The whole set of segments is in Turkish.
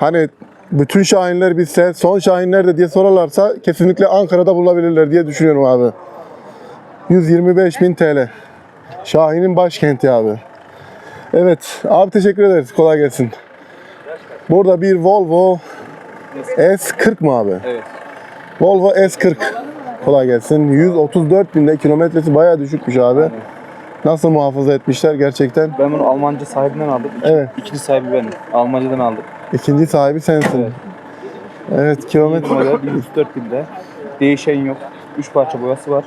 Hani bütün Şahinler bitse son Şahin nerede diye sorarlarsa kesinlikle Ankara'da bulabilirler diye düşünüyorum abi. 125 bin TL. Şahin'in başkenti abi. Evet abi teşekkür ederiz. Kolay gelsin. Burada bir Volvo S40 mı abi? Evet. Volvo S40. Kolay gelsin. 134 binde kilometresi bayağı düşükmüş abi. Nasıl muhafaza etmişler gerçekten? Ben bunu Almanca sahibinden aldım. İki- Evet. İkinci sahibi benim. Almancadan aldım. İkinci sahibi sensin. Evet. Evet kilometre Model 134 binde. Değişen yok. 3 parça boyası var.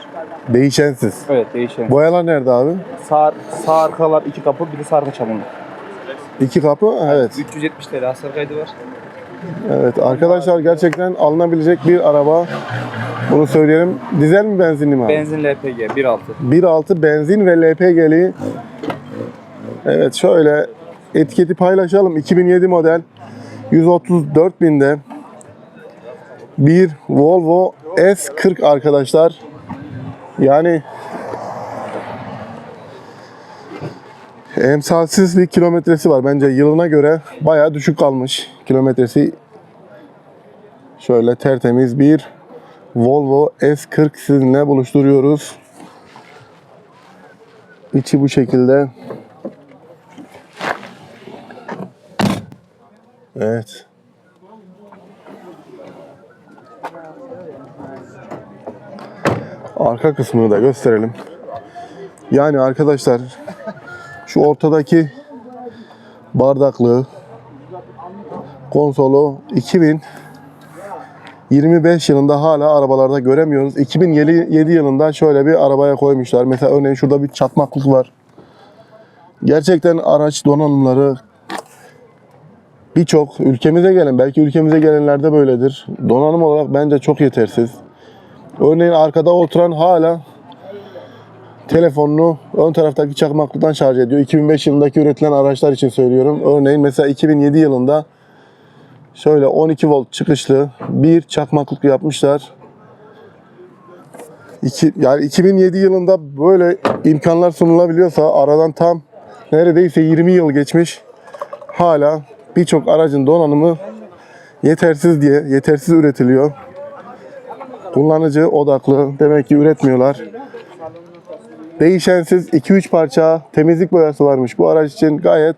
değişensiz. Evet değişen. Boyalar nerede abi? Sağ, sağ arkalar iki kapı bir de sağ arka çamurlu. İki kapı. Evet. 370 TL hasar kaydı var. Evet arkadaşlar gerçekten alınabilecek bir araba. Bunu söyleyelim. Dizel mi benzinli mi abi? Benzin LPG 1.6. 1.6 benzin ve LPG'li. Evet şöyle etiketi paylaşalım. 2007 model 134 binde bir Volvo S40 arkadaşlar. Yani emsalsiz bir kilometresi var. Bence yılına göre bayağı düşük kalmış kilometresi. Şöyle tertemiz bir Volvo S40 sizinle buluşturuyoruz. İçi bu şekilde. Evet. Arka kısmını da gösterelim. Yani arkadaşlar şu ortadaki bardaklığı konsolu 2025 yılında hala arabalarda göremiyoruz. 2007 yılında şöyle bir arabaya koymuşlar. Mesela örneğin şurada bir çakmaklık var. Gerçekten araç donanımları birçok ülkemize gelen, belki ülkemize gelenlerde böyledir. Donanım olarak bence çok yetersiz. Örneğin arkada oturan hala telefonunu ön taraftaki çakmaklıktan şarj ediyor. 2005 yılındaki üretilen araçlar için söylüyorum. Örneğin mesela 2007 yılında şöyle 12 volt çıkışlı bir çakmaklık yapmışlar. İki, yani 2007 yılında böyle imkanlar sunulabiliyorsa aradan tam neredeyse 20 yıl geçmiş. Hala birçok aracın donanımı yetersiz diye yetersiz üretiliyor. Kullanıcı odaklı demek ki üretmiyorlar. Değişensiz 2-3 parça temizlik boyası varmış. Bu araç için gayet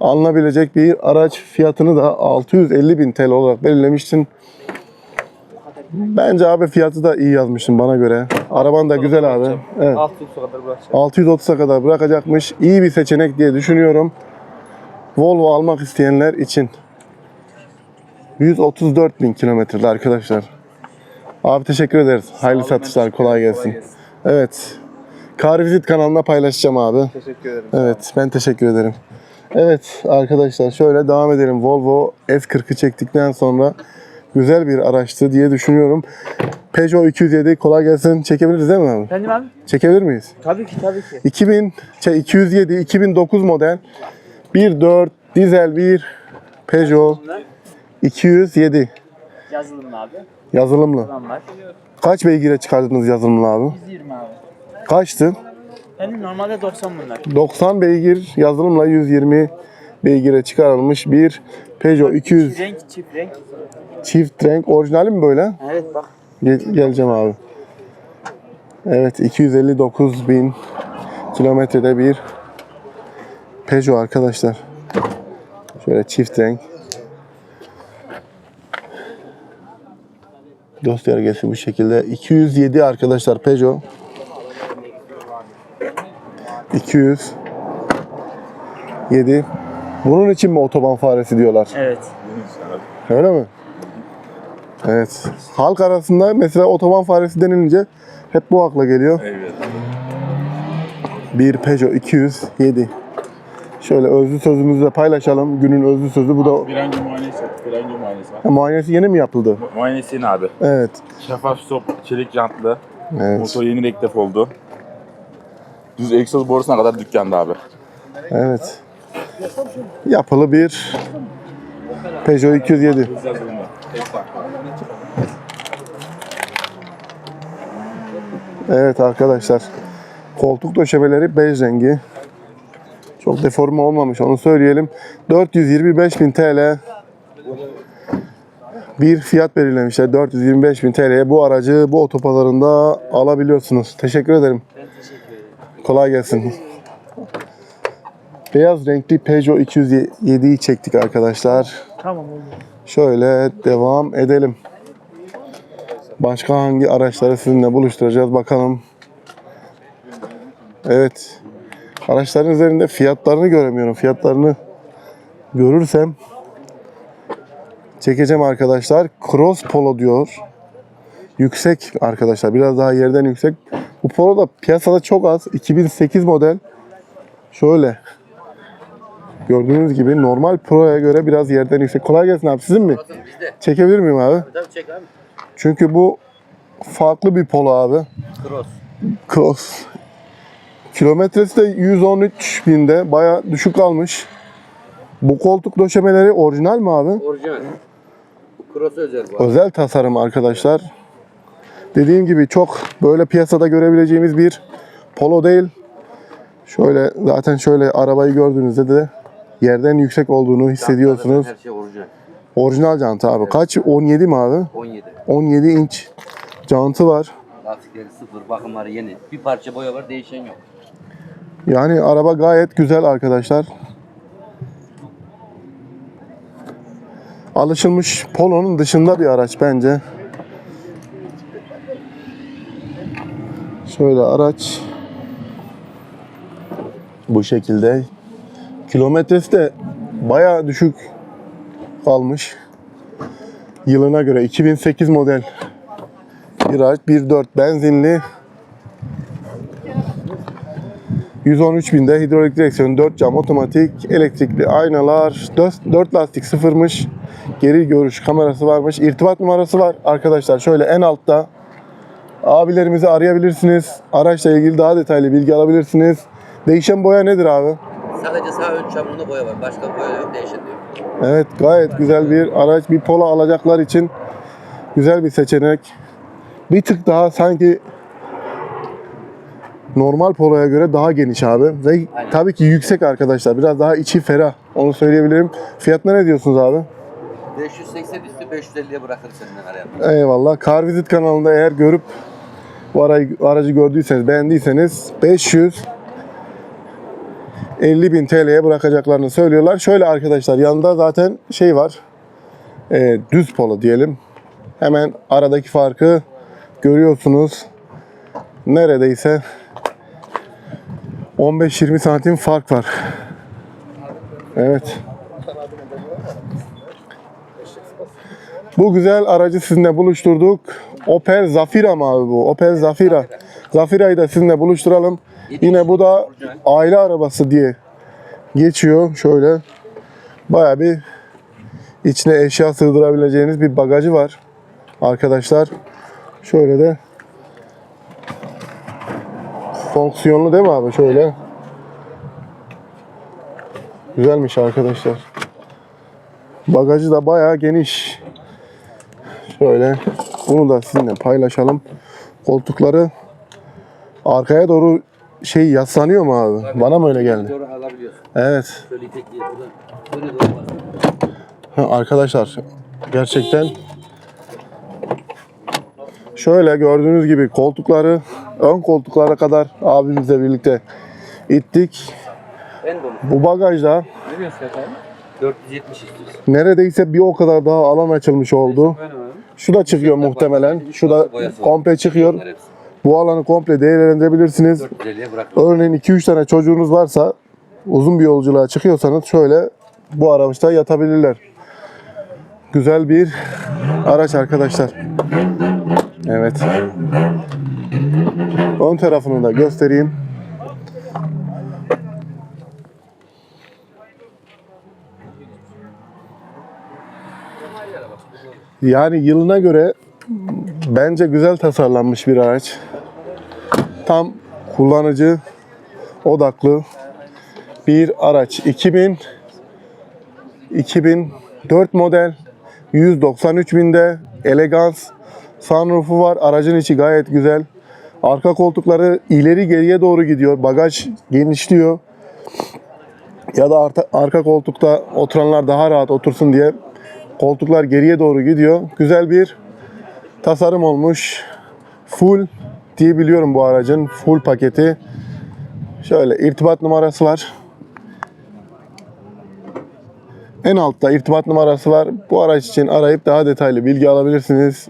alınabilecek bir araç fiyatını da 650 bin TL olarak belirlemiştin. Bence abi fiyatı da iyi yazmışsın bana göre. Araban da güzel abi. Evet. 600 kadar bırakacağım. 630'a kadar bırakacakmış. İyi bir seçenek diye düşünüyorum. Volvo almak isteyenler için. 134 bin kilometrede arkadaşlar. Abi teşekkür ederiz. Hayırlı satışlar. Kolay gelsin. Evet. Car Visit kanalına paylaşacağım abi. Teşekkür ederim. Evet ben teşekkür ederim. Evet arkadaşlar şöyle devam edelim. Volvo S40'ı çektikten sonra güzel bir araçtı diye düşünüyorum. Peugeot 207 kolay gelsin. Çekebiliriz değil mi abi? Efendim abi? Çekebilir miyiz? Tabii ki tabii ki. 2000 şey 207 2009 model 1.4 dizel bir Peugeot 207 Yazılımlı abi. yazılımlı. Var. Kaç beygire çıkardınız yazılımlı abi? 120 abi. Kaçtı? Benim normalde 90 bunlar. 90 beygir yazılımla 120 beygire çıkarılmış bir Peugeot 200 Çift renk, çift renk. çift renk orijinali mi böyle? Evet bak. Gel- geleceğim abi. Evet 259 bin kilometrede bir Peugeot arkadaşlar. Şöyle çift renk. Göstergesi bu şekilde. 207 arkadaşlar Peugeot. 207. Bunun için mi otoban faresi diyorlar? Evet. Öyle mi? Evet. Halk arasında mesela otoban faresi denilince hep bu akla geliyor. Bir Peugeot 207. Şöyle özlü sözümüzü de paylaşalım. Günün özlü sözü bu da Frengi muayenesi, frengi muayenesi. Ha, muayenesi yeni mi yapıldı? Muayenesi yeni abi. Evet. Şeffaf stop, çelik jantlı. Evet. Motor yeni rektif oldu. Düz egzoz borusuna kadar dükkanda abi. Evet. Yapılı bir Peugeot 207. Hız yazılımı. Evet arkadaşlar. Koltuk döşemeleri bej rengi. Çok deforme olmamış onu söyleyelim. 425.000 TL bir fiyat belirlemişler. 425 bin TL'ye bu aracı bu otoparlarında alabiliyorsunuz. Teşekkür ederim. Kolay gelsin. Beyaz renkli Peugeot 207'yi çektik arkadaşlar. Tamam oldu. Şöyle devam edelim. Başka hangi araçları sizinle buluşturacağız bakalım. Evet. Araçların üzerinde fiyatlarını göremiyorum. Fiyatlarını görürsem çekeceğim arkadaşlar. Cross Polo diyor. Yüksek arkadaşlar. Biraz daha yerden yüksek. Bu Polo da piyasada çok az. 2008 model. Şöyle. Gördüğünüz gibi normal Pro'ya göre biraz yerden yüksek. Kolay gelsin abi. Sizin mi? Çekebilir miyim abi? Tabii çek abi. Çünkü bu farklı bir Polo abi. Cross. Cross. Kilometresi de 113 binde. Baya düşük kalmış. Bu koltuk döşemeleri orijinal mi abi? Orijinal. Bu Cross özel bu. Özel tasarım arkadaşlar. Dediğim gibi çok böyle piyasada görebileceğimiz bir Polo değil. Şöyle zaten şöyle arabayı gördüğünüzde de yerden yüksek olduğunu hissediyorsunuz. Her şey orijinal. Orijinal jant abi. Kaç? 17 mi abi? 17. 17 inç jantı var. Lastikleri sıfır, bakımları yeni. Bir parça boya var, değişen yok. Yani araba gayet güzel arkadaşlar. Alışılmış Polo'nun dışında bir araç bence. Şöyle araç bu şekilde. Kilometresi de baya düşük kalmış. Yılına göre 2008 model bir araç 1.4 benzinli 113 binde hidrolik direksiyon, 4 cam otomatik, elektrikli aynalar, 4, 4 lastik sıfırmış, geri görüş kamerası varmış, irtibat numarası var arkadaşlar. Şöyle en altta abilerimizi arayabilirsiniz. Araçla ilgili daha detaylı bilgi alabilirsiniz. Değişen boya nedir abi? Sadece sağ ön çamurunda boya var. Başka boya yok, değişen de yok. Evet gayet güzel bir araç. Bir polo alacaklar için güzel bir seçenek. Bir tık daha sanki normal poloya göre daha geniş abi. Ve Aynen. tabii ki yüksek arkadaşlar. Biraz daha içi ferah. Onu söyleyebilirim. Fiyatına ne diyorsunuz abi? 580 üstü 550'ye bırakır senden araya. Eyvallah. Car Visit kanalında eğer görüp bu arayı, aracı gördüyseniz, beğendiyseniz 500 50 bin TL'ye bırakacaklarını söylüyorlar. Şöyle arkadaşlar yanında zaten şey var. e, düz polo diyelim. Hemen aradaki farkı görüyorsunuz. Neredeyse 15-20 santim fark var. Evet. Bu güzel aracı sizinle buluşturduk. Opel Zafira mı abi bu? Opel Zafira. Zafira'yı da sizinle buluşturalım. Yine bu da aile arabası diye geçiyor. Şöyle baya bir içine eşya sığdırabileceğiniz bir bagajı var. Arkadaşlar şöyle de fonksiyonlu değil mi abi? Şöyle. Güzelmiş arkadaşlar. Bagajı da bayağı geniş. Şöyle bunu da sizinle paylaşalım. Koltukları arkaya doğru şey yaslanıyor mu abi? Bana mı öyle geldi? Doğru alabiliyorsun. Evet. Şöyle tek değil. Buradan böyle doğru. Ha, Arkadaşlar gerçekten şöyle gördüğünüz gibi koltukları ön koltuklara kadar abimizle birlikte ittik. En dolu. Bu bagajda Ne diyorsun fiyat abi? 470 istiyorsun. neredeyse bir o kadar daha alan açılmış oldu. Şu da çıkıyor muhtemelen. Şu da komple çıkıyor. Bu alanı komple değerlendirebilirsiniz. 450'ye bırakır. Örneğin 2-3 tane çocuğunuz varsa uzun bir yolculuğa çıkıyorsanız şöyle bu araçta yatabilirler. Güzel bir araç arkadaşlar. Evet. Ön tarafını da göstereyim. Yani yılına göre bence güzel tasarlanmış bir araç. Tam kullanıcı odaklı bir araç. 2000 2004 model 193 binde elegans sunroofu var. Aracın içi gayet güzel. Arka koltukları ileri geriye doğru gidiyor. Bagaj genişliyor. Ya da arka, koltukta oturanlar daha rahat otursun diye Koltuklar geriye doğru gidiyor. Güzel bir tasarım olmuş. Full diye biliyorum bu aracın. Full paketi. Şöyle irtibat numarası var. En altta irtibat numarası var. Bu araç için arayıp daha detaylı bilgi alabilirsiniz.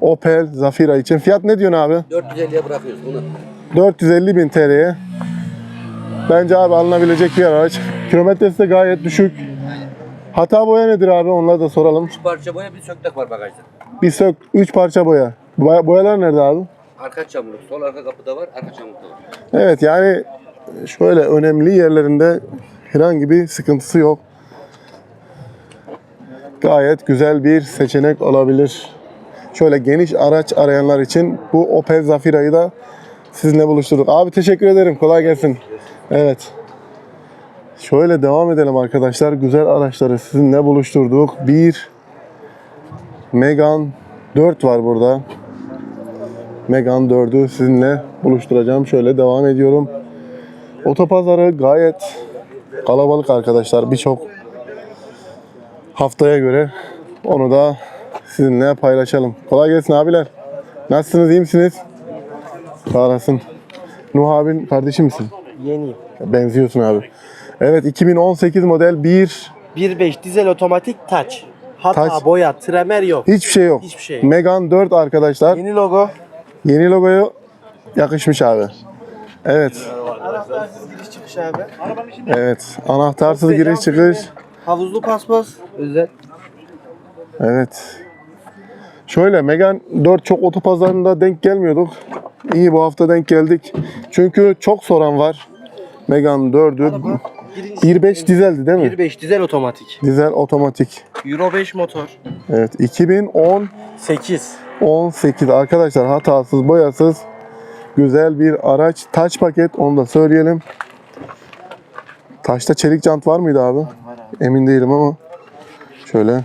Opel Zafira için. Fiyat ne diyorsun abi? 450'ye bırakıyoruz bunu. 450 bin TL'ye. Bence abi alınabilecek bir araç. Kilometresi de gayet düşük. Hata boya nedir abi? Onları da soralım. Üç parça boya bir söktak var bagajda. Bir sök, 3 parça boya. Boya- Boyalar nerede abi? Arka çamurluk. Sol arka kapıda var, arka çamurlukta var. Evet yani şöyle önemli yerlerinde herhangi bir sıkıntısı yok. Gayet güzel bir seçenek olabilir. Şöyle geniş araç arayanlar için bu Opel Zafira'yı da sizinle buluşturduk. Abi teşekkür ederim. Kolay gelsin. Evet. Şöyle devam edelim arkadaşlar. Güzel araçları sizinle buluşturduk. Bir Megane 4 var burada. Megane 4'ü sizinle buluşturacağım. Şöyle devam ediyorum. Otopazarı gayet kalabalık arkadaşlar. Birçok haftaya göre onu da sizinle paylaşalım. Kolay gelsin abiler. Nasılsınız? iyi misiniz? Sağ olasın. Nuh abin kardeşi misin? Yeniyim. Benziyorsun abi. Evet 2018 model 1 1.5 dizel otomatik touch. Hata, Touch. boya, tremer yok. hiçbir şey yok. Hiçbir şey yok. Megane 4 arkadaşlar. Yeni logo. Yeni logoyu yakışmış abi. Evet. Anahtarsız giriş çıkış abi. Evet. Anahtarsız giriş çıkış. Havuzlu paspas. Özel. Evet. Şöyle Megane 4 çok otopazarında denk gelmiyorduk. İyi bu hafta denk geldik. Çünkü çok soran var. Megane 4'ü. 1.5 dizeldi değil mi? 1.5 dizel otomatik. Dizel otomatik. Euro 5 motor. Evet 2010 8. 18 arkadaşlar hatasız boyasız güzel bir araç. Taç paket onu da söyleyelim. Taşta çelik jant var mıydı abi? Emin değilim ama şöyle.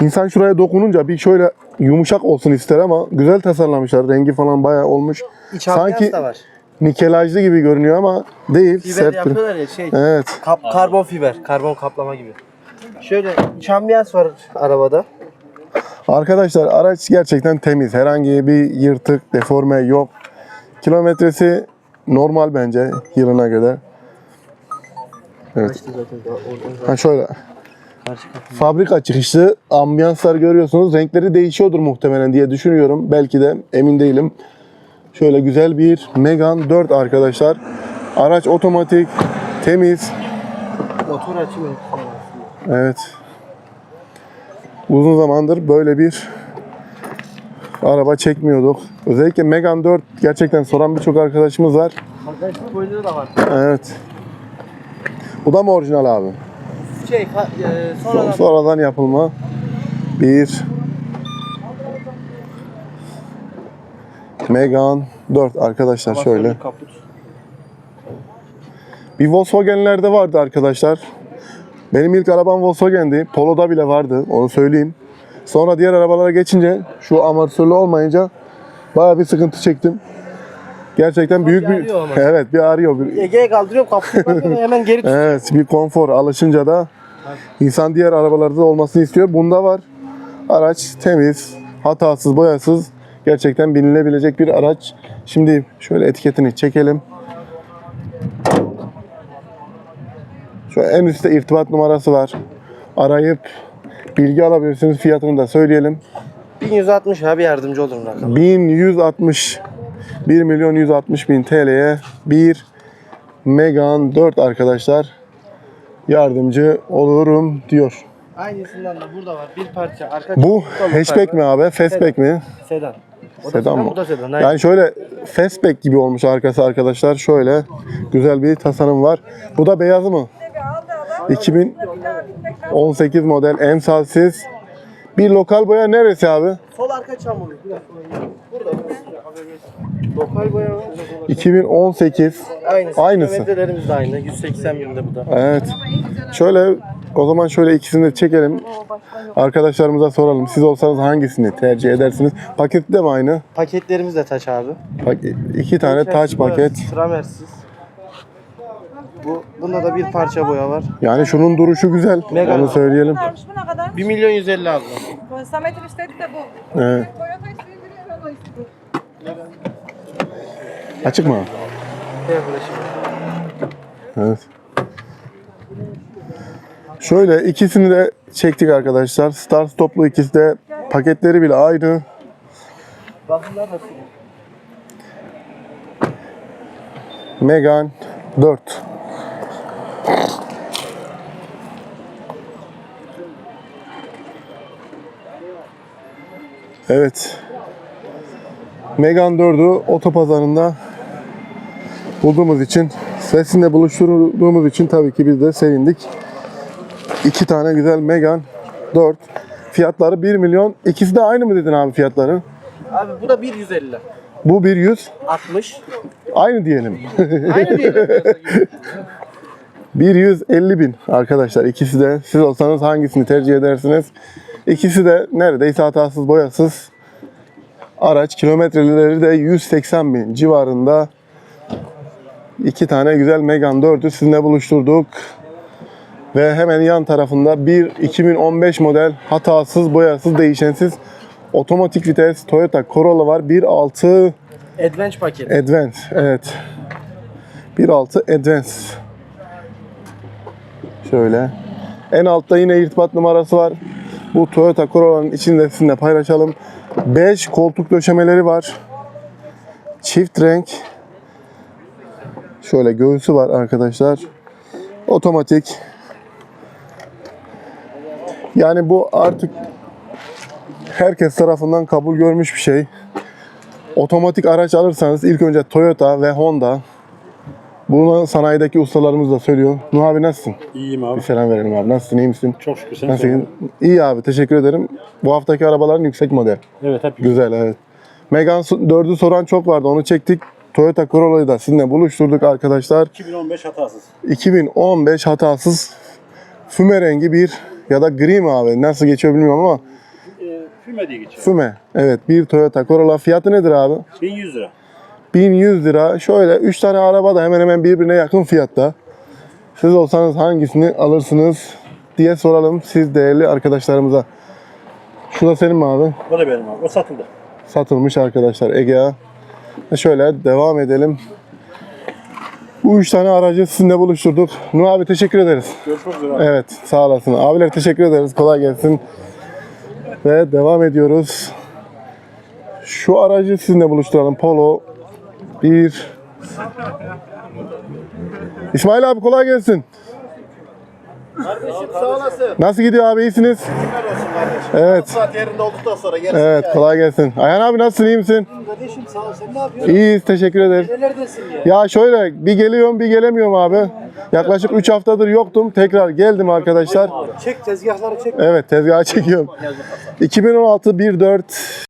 İnsan şuraya dokununca bir şöyle yumuşak olsun ister ama güzel tasarlamışlar. Rengi falan bayağı olmuş. İç Sanki da var. Nikelajlı gibi görünüyor ama değil. Fiber sert bir- yapıyorlar ya şey. Evet. Kap, karbon fiber. Karbon kaplama gibi. Şöyle iç ambiyans var arabada. Arkadaşlar araç gerçekten temiz. Herhangi bir yırtık, deforme yok. Kilometresi normal bence yılına göre. Evet. Zaten zaten Ha şöyle. karşı kapı. Fabrika çıkışlı ambiyanslar görüyorsunuz. Renkleri değişiyordur muhtemelen diye düşünüyorum. Belki de emin değilim. Şöyle güzel bir Megane 4 arkadaşlar. Araç otomatik, temiz. Motor açımı. Evet. Uzun zamandır böyle bir araba çekmiyorduk. Özellikle Megane 4 gerçekten soran birçok arkadaşımız var. Bagaj spoiler'ı da var. Evet. Bu da mı orijinal abi? Şey, e, Son- sonradan Sonradan yapılma. Bir Megane 4 arkadaşlar şöyle. kaput. Bir Volkswagen'lerde vardı arkadaşlar. Benim ilk arabam Volkswagen'di. Polo'da bile vardı. Onu söyleyeyim. Sonra diğer arabalara geçince şu amortisörlü olmayınca bayağı bir sıkıntı çektim. Gerçekten büyük bir ama. Evet bir arıyor. Bir, Ege'ye kaldırıyorum kapıyı bakıyorum hemen geri tutuyor. Evet bir konfor alışınca da insan diğer arabalarda da olmasını istiyor. Bunda var. Araç temiz, hatasız, boyasız. Gerçekten binilebilecek bir araç. Şimdi şöyle etiketini çekelim. Şu en üstte irtibat numarası var. Arayıp bilgi alabilirsiniz. Fiyatını da söyleyelim. 1160 abi yardımcı olurum rakam. 1160 1 milyon 160 bin TL'ye bir Megane 4 arkadaşlar yardımcı olurum diyor. Aynısından da burada var. Bir parça arka Bu hatchback mi abi? Fastback mi? Sedan. O da Sedan mı? Bu da sedan. aynen. Yani şöyle fastback gibi olmuş arkası arkadaşlar. Şöyle güzel bir tasarım var. Bu da beyazı mı? 2018 model emsalsiz. Bir lokal boya neresi abi? Sol arka çamurlu. Burada. Lokal boya var. 2018. Aynısı. Aynısı. Kilometrelerimiz de aynı. 180 binde bu da. Evet. Şöyle o zaman şöyle ikisini de çekelim. Arkadaşlarımıza soralım. Siz olsanız hangisini tercih edersiniz? Paket de mi aynı? Paketlerimiz de taş abi. Pak- iki tane touch paket. Tramersiz. Bu, bunda da bir parça boya var. Yani şunun duruşu güzel. Mega. Onu söyleyelim. Kadarmış bu ne kadar? 1 milyon 150 abla. Bu Samet'in istediği de bu. Evet. Toyota Renault. Açık mı? Evet. Şöyle ikisini de çektik arkadaşlar. Star Stop'lu ikisi de paketleri bile aynı. Megan 4. Evet. Megan 4'ü otopazarında bulduğumuz için, sesinle buluşturduğumuz için tabii ki biz de sevindik. İki tane güzel Megan 4. Fiyatları 1 milyon. İkisi de aynı mı dedin abi fiyatları? Abi bu da 150. Bu 1 100. 60. Aynı diyelim. Aynı değil. 150 bin arkadaşlar ikisi de. Siz olsanız hangisini tercih edersiniz? İkisi de neredeyse hatasız boyasız araç. Kilometreleri de 180 bin civarında. İki tane güzel Megane 4'ü sizinle buluşturduk. Ve hemen yan tarafında bir 2015 model hatasız, boyasız, değişensiz otomatik vites Toyota Corolla var. 1.6 Advance paket. Advance, evet. 1.6 Advance. Şöyle. En altta yine irtibat numarası var. Bu Toyota Corolla'nın içinde sizinle paylaşalım. 5 koltuk döşemeleri var. Çift renk. Şöyle göğsü var arkadaşlar. Otomatik. Yani bu artık herkes tarafından kabul görmüş bir şey. Otomatik araç alırsanız ilk önce Toyota ve Honda. Bunu sanayideki ustalarımız da söylüyor. Nuh abi nasılsın? İyiyim Bir abi. selam verelim abi. Nasılsın? iyi misin? Çok şükür sen Nasıl? söyle. İyi abi. Teşekkür ederim. Bu haftaki arabaların yüksek model. Evet hep Güzel evet. Megan 4'ü soran çok vardı. Onu çektik. Toyota Corolla'yı da sizinle buluşturduk arkadaşlar. 2015 hatasız. 2015 hatasız füme rengi bir ya da gri mi abi? Nasıl geçiyor bilmiyorum ama E, füme diye geçiyor. füme. Evet bir Toyota Corolla. Fiyatı nedir abi? 1100 lira. 1100 lira. Şöyle 3 tane araba da hemen hemen birbirine yakın fiyatta. Siz olsanız hangisini alırsınız diye soralım siz değerli arkadaşlarımıza. Şu da senin mi abi? O da benim abi. O satıldı. Satılmış arkadaşlar Egea. Şöyle devam edelim. Bu üç tane aracı sizinle buluşturduk. Nuh abi teşekkür ederiz. Görüşmek üzere abi. Evet sağ olasın. Abiler teşekkür ederiz. Kolay gelsin. Ve devam ediyoruz. Şu aracı sizinle buluşturalım. Polo 1 İsmail abi kolay gelsin. Kardeşim sağ olasın. Nasıl gidiyor abi iyisiniz? Helal olsun kardeşim. Evet. Saat yerinde olduktan sonra gerisi Evet yani. kolay gelsin. Ayhan abi nasılsın iyi misin? Kardeşim sağ ol. Sen ne yapıyorsun? İyiyiz teşekkür ederiz. Nerelerdesin ya? Ya şöyle bir geliyorum bir gelemiyorum abi. Yaklaşık 3 haftadır yoktum. Tekrar geldim arkadaşlar. Çek tezgahları çek. Evet tezgaha çekiyorum. 2016 1.4